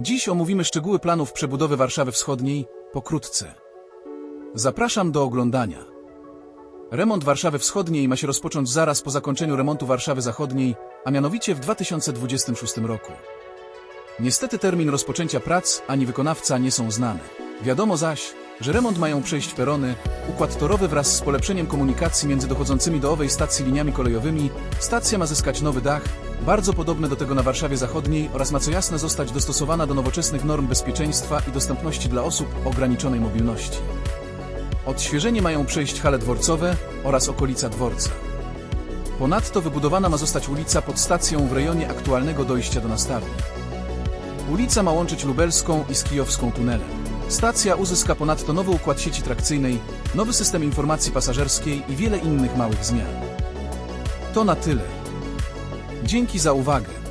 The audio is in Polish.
Dziś omówimy szczegóły planów przebudowy Warszawy Wschodniej pokrótce. Zapraszam do oglądania. Remont Warszawy Wschodniej ma się rozpocząć zaraz po zakończeniu remontu Warszawy Zachodniej, a mianowicie w 2026 roku. Niestety termin rozpoczęcia prac ani wykonawca nie są znane. Wiadomo zaś, że remont mają przejść perony, układ torowy wraz z polepszeniem komunikacji między dochodzącymi do owej stacji liniami kolejowymi. Stacja ma zyskać nowy dach, bardzo podobny do tego na Warszawie Zachodniej oraz ma co jasne zostać dostosowana do nowoczesnych norm bezpieczeństwa i dostępności dla osób ograniczonej mobilności. Odświeżenie mają przejść hale dworcowe oraz okolica dworca. Ponadto wybudowana ma zostać ulica pod stacją w rejonie aktualnego dojścia do nastawni. Ulica ma łączyć Lubelską i Skijowską tunelem. Stacja uzyska ponadto nowy układ sieci trakcyjnej, nowy system informacji pasażerskiej i wiele innych małych zmian. To na tyle. Dzięki za uwagę.